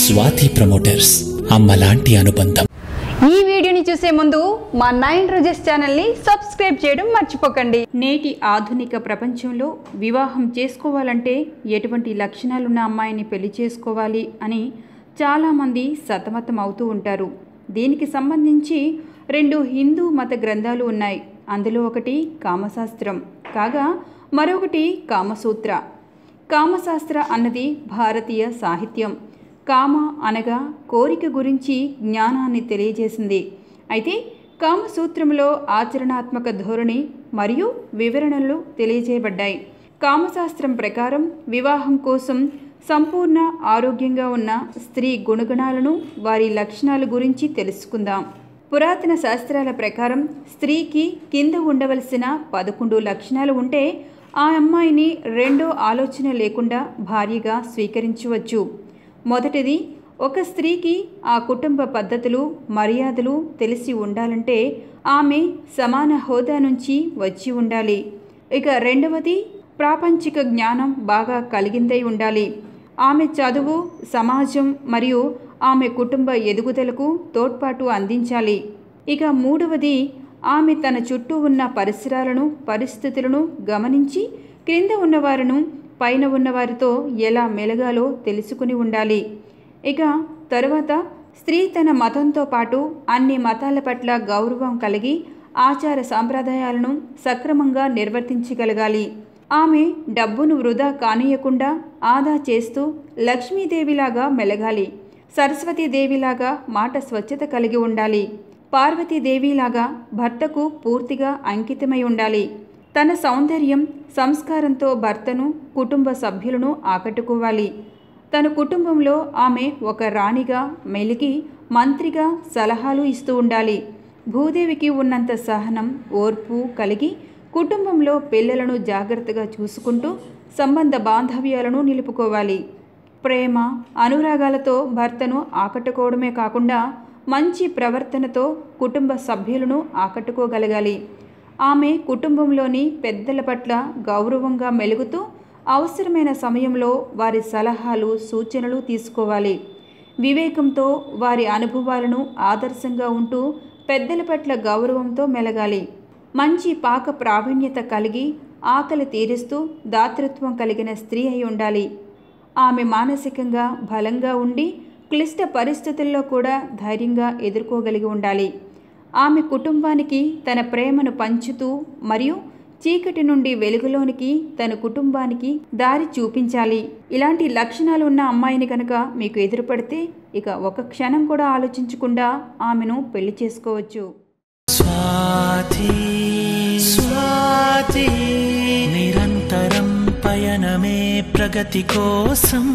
Swathi promoters అమ్మలాంటి అనుబంధం. ఈ వీడియోని చూసే ముందు మా నైన్ రోజెస్ ఛానల్ని సబ్స్క్రైబ్ చేయడం మర్చిపోకండి. నేటి ఆధునిక ప్రపంచంలో వివాహం చేసుకోవాలంటే ఎటువంటి లక్షణాలున్న అమ్మాయిని పెళ్ళి చేసుకోవాలి అని చాలామంది సతమతం అవుతూ ఉంటారు. దీనికి సంబంధించి రెండు హిందూ మత గ్రంథాలు ఉన్నాయి. అందులో ఒకటి కామశాస్త్రం కాగా మరొకటి కామసూత్ర. కామశాస్త్ర అన్నది భారతీయ సాహిత్యం. కామ అనగా కోరిక గురించి జ్ఞానాన్ని తెలియజేసింది. అయితే కామసూత్రంలో ఆచరణాత్మక ధోరణి మరియు వివరణలు తెలియజేయబడ్డాయి. కామశాస్త్రం ప్రకారం వివాహం కోసం సంపూర్ణ ఆరోగ్యంగా ఉన్న స్త్రీ గుణగణాలను వారి లక్షణాల గురించి తెలుసుకుందాం. పురాతన శాస్త్రాల ప్రకారం స్త్రీకి కింద ఉండవలసిన పదకొండు లక్షణాలు ఉంటే ఆ అమ్మాయిని రెండో ఆలోచన లేకుండా భార్యగా స్వీకరించవచ్చు. మొదటిది ఒక స్త్రీకి ఆ కుటుంబ పద్ధతులు మర్యాదలు తెలిసి ఉండాలంటే ఆమె సమాన హోదా నుంచి వచ్చి ఉండాలి. ఇక రెండవది ప్రాపంచిక జ్ఞానం బాగా కలిగిందై ఉండాలి. ఆమె చదువు సమాజం మరియు ఆమె కుటుంబ ఎదుగుదలకు తోడ్పాటు అందించాలి. ఇక మూడవది ఆమె తన చుట్టూ ఉన్న పరిసరాలను పరిస్థితులను గమనించి క్రింద ఉన్నవారును పైన ఉన్నవారితో ఎలా మెలగాలో తెలుసుకుని ఉండాలి. ఇక తరువాత స్త్రీ తన మతంతో పాటు అన్ని మతాల పట్ల గౌరవం కలిగి ఆచార సాంప్రదాయాలను సక్రమంగా నిర్వర్తించగలగాలి. ఆమె డబ్బును వృధా కానీయకుండా ఆదా చేస్తూ లక్ష్మీదేవిలాగా మెలగాలి. సరస్వతీదేవిలాగా మాట స్వచ్ఛత కలిగి ఉండాలి. పార్వతీదేవిలాగా భర్తకు పూర్తిగా అంకితమై ఉండాలి. తన సౌందర్యం సంస్కారంతో భర్తను కుటుంబ సభ్యులను ఆకట్టుకోవాలి. తన కుటుంబంలో ఆమె ఒక రాణిగా మెలిగి మంత్రిగా సలహాలు ఇస్తూ ఉండాలి. భూదేవికి ఉన్నంత సహనం ఓర్పు కలిగి కుటుంబంలో పిల్లలను జాగ్రత్తగా చూసుకుంటూ సంబంధ బాంధవ్యాలను నిలుపుకోవాలి. ప్రేమ అనురాగాలతో భర్తను ఆకట్టుకోవడమే కాకుండా మంచి ప్రవర్తనతో కుటుంబ సభ్యులను ఆకట్టుకోగలగాలి. ఆమె కుటుంబంలోని పెద్దల పట్ల గౌరవంగా మెలుగుతూ అవసరమైన సమయంలో వారి సలహాలు సూచనలు తీసుకోవాలి. వివేకంతో వారి అనుభవాలను ఆదర్శంగా ఉంటూ పెద్దల పట్ల గౌరవంతో మెలగాలి. మంచి పాక ప్రావీణ్యత కలిగి ఆకలి తీరుస్తూ దాతృత్వం కలిగిన స్త్రీ అయి ఉండాలి. ఆమె మానసికంగా బలంగా ఉండి క్లిష్ట పరిస్థితుల్లో కూడా ధైర్యంగా ఎదుర్కోగలిగి ఉండాలి. ఆమె కుటుంబానికి తన ప్రేమను పంచుతూ మరియు చీకటి నుండి వెలుగులోనికి తన కుటుంబానికి దారి చూపించాలి. ఇలాంటి లక్షణాలు ఉన్న అమ్మాయిని కనుక మీకు ఎదురుపడితే ఇక ఒక క్షణం కూడా ఆలోచించకుండా ఆమెను పెళ్ళి చేసుకోవచ్చు. స్వాతి స్వాతి నిరంతరం పయనమే ప్రగతి కోసం.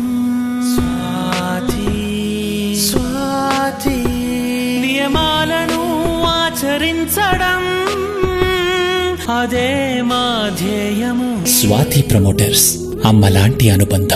ఆచరించడం అదే మా ధ్యేయము. స్వాతి ప్రమోటర్స్ అమ్మలాంటి అనుబంధం.